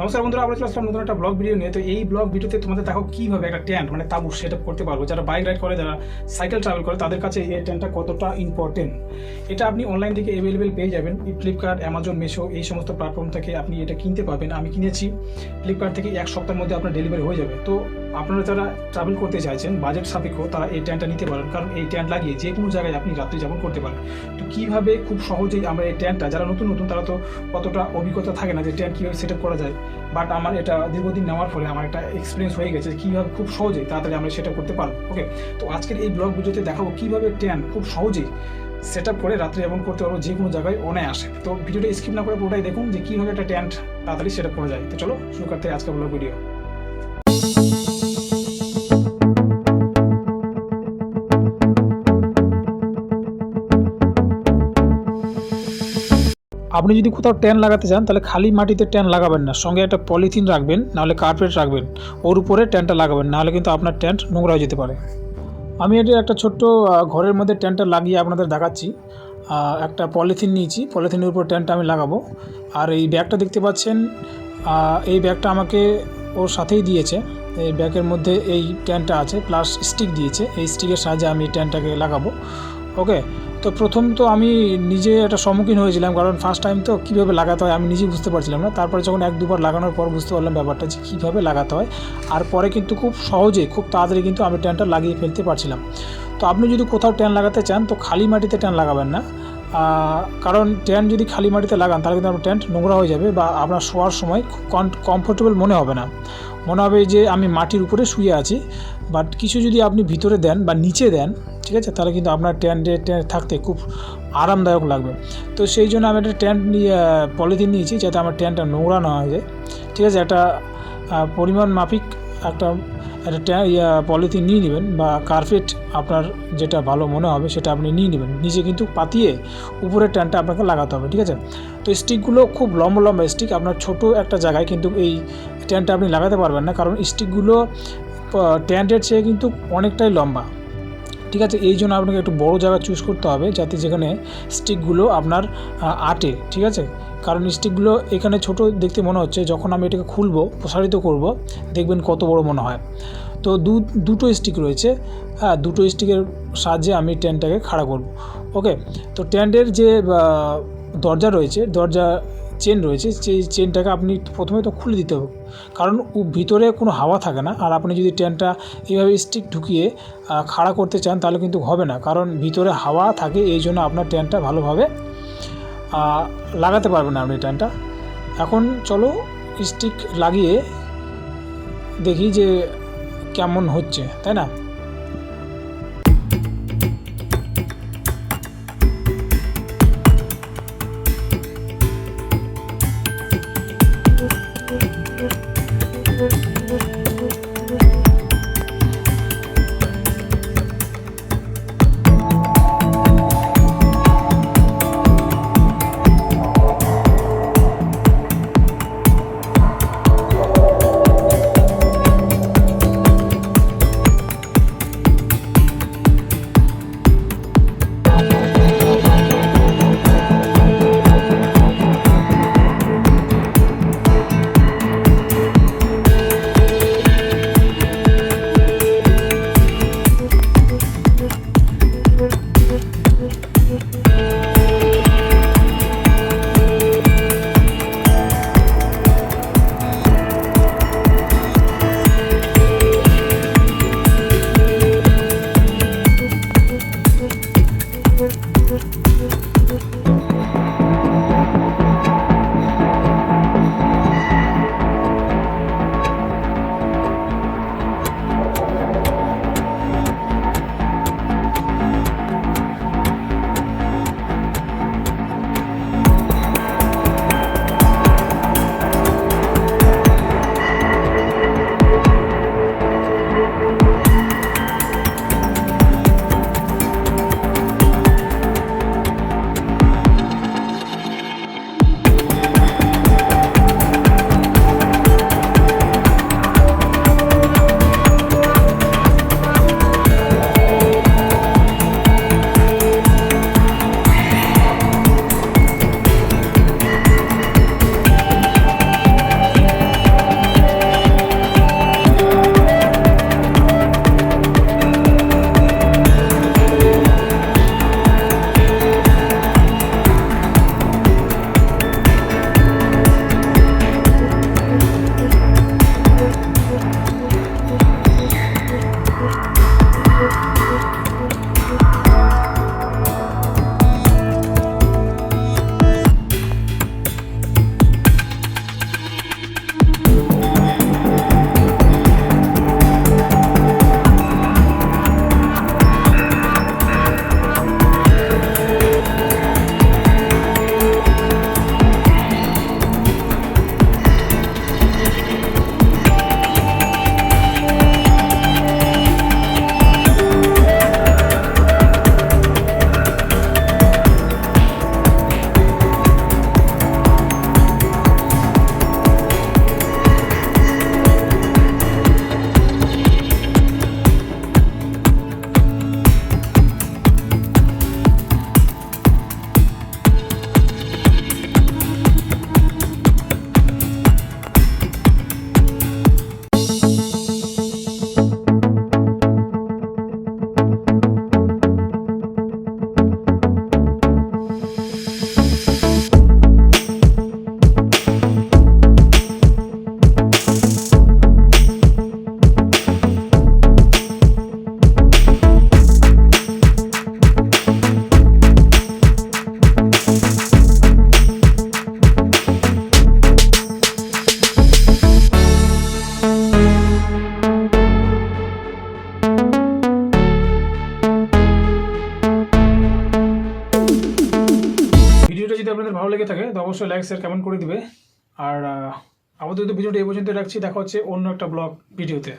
নমস্কার বন্ধুরা, আমরা চলে আসলাম নতুন একটা ব্লগ ভিডিও নিয়ে। তো এই ব্লগ ভিডিওতে তোমাদের দেখো কীভাবে একটা ট্যান্ট মানে তাবু সেট আপ করতে পারব। যারা বাইক রাইড করে, যারা সাইকেল ট্রাভেল করে, তাদের কাছে এই ট্যান্টটা কতটা ইম্পর্টেন্ট এটা আপনি অনলাইন থেকে অ্যাভেলেবেল পেয়ে যাবেন। ফ্লিপকার্ট অ্যামাজন মেশো এই সমস্ত প্ল্যাটফর্ম থেকে আপনি এটা কিনতে পারবেন। আমি কিনেছি। ফ্লিপকার্ট থেকে এক সপ্তাহের মধ্যে আপনার ডেলিভারি হয়ে যাবে। তো আপনারা যারা ট্রাভেল করতে চাইছেন বাজেট সাপেক্ষ, তারা এই ট্যান্টটা নিতে পারেন। কারণ এই ট্যান্ট লাগিয়ে যে কোনো জায়গায় আপনি রাত্রি যাপন করতে পারেন। তো কীভাবে খুব সহজেই আমরা এই ট্যান্টটা যারা নতুন নতুন, তারা তো অতটা অভিজ্ঞতা থাকে না যে ট্যান্ট কীভাবে সেট আপ করা যায়। বাট আমার এটা দীর্ঘদিন নেওয়ার ফলে আমার একটা এক্সপিরিয়েন্স হয়ে গেছে কীভাবে খুব সহজেই তাড়াতাড়ি আমরা সেটা করতে পারব ওকে তো আজকের এই ব্লগ ভিডিওতে দেখাবো কীভাবে ট্যান খুব সহজেই সেট আপ করে রাত্রে এমন করতে পারব যে কোনো জায়গায় আসে তো ভিডিওটা স্কিপ না করে পুরোটাই দেখুন যে কীভাবে একটা ট্যান্ট তাড়াতাড়ি সেট আপ করা যায়। তো চলো শুরু করতে আজকের ব্লগ ভিডিও আপনি যদি কোথাও ট্যান লাগাতে চান, তাহলে খালি মাটিতে ট্যান লাগাবেন না। সঙ্গে একটা পলিথিন রাখবেন, নাহলে কার্পেট রাখবেন। ওর উপরে ট্যানটা লাগাবেন, নাহলে কিন্তু আপনার ট্যান্ট নোংরা হয়ে যেতে পারে। আমি এটা একটা ছোট্ট ঘরের মধ্যে ট্যান্টটা লাগিয়ে আপনাদের দেখাচ্ছি। একটা পলিথিন নিয়েছি। পলিথিনের উপর ট্যান্টটা আমি লাগাবো। আর এই ব্যাগটা দেখতে পাচ্ছেন এই ব্যাগটা আমাকে ওর সাথেই দিয়েছে। এই ব্যাগের মধ্যে এই ট্যান্টটা আছে, প্লাস স্টিক দিয়েছে। এই স্টিকের সাহায্যে আমি ট্যান্টটাকে লাগাবো। ওকে তো প্রথম তো আমি নিজে একটা সম্মুখীন হয়েছিলাম, কারণ ফার্স্ট টাইম তো কীভাবে লাগাতে হয় আমি নিজেই বুঝতে পারছিলাম না। তারপরে যখন এক দুবার লাগানোর পর বুঝতে পারলাম ব্যাপারটা যে কীভাবে লাগাতে হয়। আর পরে কিন্তু খুব সহজে, খুব তাড়াতাড়ি কিন্তু আমি ট্যানটা লাগিয়ে ফেলতে পারছিলাম। তো আপনি যদি কোথাও ট্যান লাগাতে চান, তো খালি মাটিতে ট্যান লাগাবেন না। কারণ ট্যান যদি খালি মাটিতে লাগান, তাহলে কিন্তু আপনার ট্যান্ট নোংরা হয়ে যাবে বা আপনার শোয়ার সময় কমফোর্টেবল মনে হবে না। মনে হবে যে আমি মাটির উপরে শুয়ে আছি বাট কিছু যদি আপনি ভিতরে দেন বা নিচে দেন, ঠিক আছে, তাহলে কিন্তু আপনার ট্যান্টে ট্যান্ট থাকতে খুব আরামদায়ক লাগবে। তো সেই জন্য আমি একটা ট্যান্ট নিয়ে পলিথিন নিয়েছি যাতে আমার ট্যান্টটা নোংরা না হয়ে যায়। ঠিক আছে, একটা পরিমাণ মাফিক একটা একটা ইয়া পলিথিন নিয়ে নেবেন বা কার্পেট আপনার যেটা ভালো মনে হবে সেটা আপনি নিয়ে নেবেন। নিচে কিন্তু পাতিয়ে উপরের ট্যান্টটা আপনাকে লাগাতে হবে, ঠিক আছে? তো স্টিকগুলো খুব লম্বা লম্বা স্টিক আপনার ছোট একটা জায়গায় কিন্তু এই ট্যান্টটা আপনি লাগাতে পারবেন না, কারণ স্টিকগুলো ট্যান্টের চেয়ে কিন্তু অনেকটাই লম্বা, ঠিক আছে? এই জন্য আপনাকে একটু বড় জায়গা চুজ করতে হবে যাতে যেখানে স্টিকগুলো আপনার আটে, ঠিক আছে? কারণ স্টিকগুলো এখানে ছোট দেখতে মনে হচ্ছে। যখন আমি এটাকে খুলবো, প্রসারিত করব, দেখবেন কত বড় মনে হয়। তো দু, দুটো স্টিক রয়েছে। হ্যাঁ দুটো স্টিকের সাহায্যে আমি টেন্টটাকে খাড়া করব। ওকে, তো টেন্টের যে দরজা রয়েছে, দরজা চেন রয়েছে, সেই চেনটাকে আপনি প্রথমে তো খুলে দিতে হবে। কারণ ভিতরে কোনো হাওয়া থাকে না। আর আপনি যদি ট্যানটা এইভাবে স্টিক ঢুকিয়ে খাড়া করতে চান, তাহলে কিন্তু হবে না। কারণ ভিতরে হাওয়া থাকে, এই জন্য আপনার ট্যানটা ভালোভাবে লাগাতে পারবেন আপনি ট্যানটা এখন চলো স্টিক লাগিয়ে দেখি যে কেমন হচ্ছে তাই না? অবশ্যই লাইক শেয়ার কমেন্ট করে দিবে। আর আপাতত ভিডিওটি এই পর্যন্ত রাখছি। দেখা হচ্ছে অন্য একটা ব্লগ ভিডিওতে।